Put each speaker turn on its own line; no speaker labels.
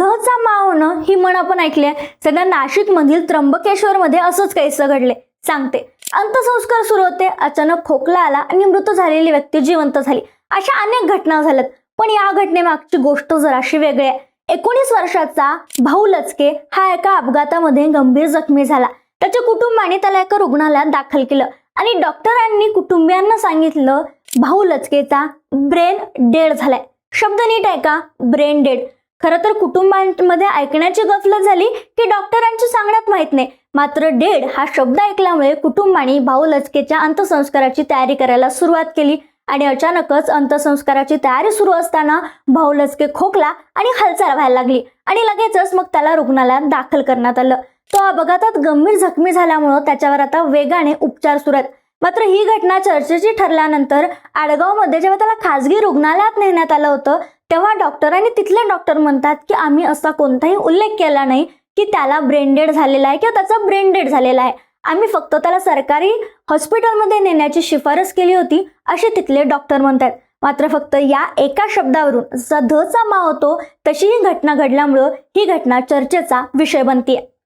धचा मावणं ही म्हण आपण ऐकली आहे. सध्या नाशिक मधील त्र्यंबकेश्वर मध्ये असंच काहीसं घडले सांगते. अंत्यसंस्कार सुरू होते. अचानक खोकला आला आणि मृत झालेली व्यक्ती जिवंत झाली. अशा अनेक घटना झाल्यात. पण या घटनेमागची गोष्ट जराशी वेगळी आहे. एकोणीस वर्षाचा भाऊ लचके हा एका अपघातामध्ये गंभीर जखमी झाला. त्याच्या कुटुंबाने त्याला एका रुग्णालयात दाखल केलं आणि डॉक्टरांनी कुटुंबियांना सांगितलं भाऊ लचकेचा ब्रेन डेड झालाय. शब्द नीट आहे का ब्रेन डेड. खरं तर कुटुंबांमध्ये ऐकण्याची गफलत झाली की डॉक्टरांची सांगण्यात माहीत नाही. मात्र डेड हा शब्द ऐकल्यामुळे कुटुंबाने भाऊ लचकेच्या अंत्यसंस्काराची तयारी करायला सुरुवात केली आणि अचानकच अंत्यसंस्काराची तयारी सुरू असताना भाऊ लचके खोकला आणि हालचाल व्हायला लागली आणि लगेचच मग त्याला रुग्णालयात दाखल करण्यात आलं. तो अपघातात गंभीर जखमी झाल्यामुळं त्याच्यावर आता वेगाने उपचार सुरू आहेत. मात्र ही घटना चर्चेची ठरल्यानंतर आडगावमध्ये जेव्हा त्याला खासगी रुग्णालयात नेण्यात आलं होतं तेव्हा डॉक्टरांनी तिथले डॉक्टर म्हणतात की आम्ही असा कोणताही उल्लेख केला नाही की त्याला ब्रेनडेड झालेला आहे किंवा त्याचा ब्रेनडेड झालेला आहे. आम्ही फक्त त्याला सरकारी हॉस्पिटलमध्ये नेण्याची शिफारस केली होती असे तिथले डॉक्टर म्हणतात. मात्र फक्त या एका शब्दावरून जसा धचा मा होतो तशी ही घटना घडल्यामुळं ही घटना चर्चेचा विषय बनते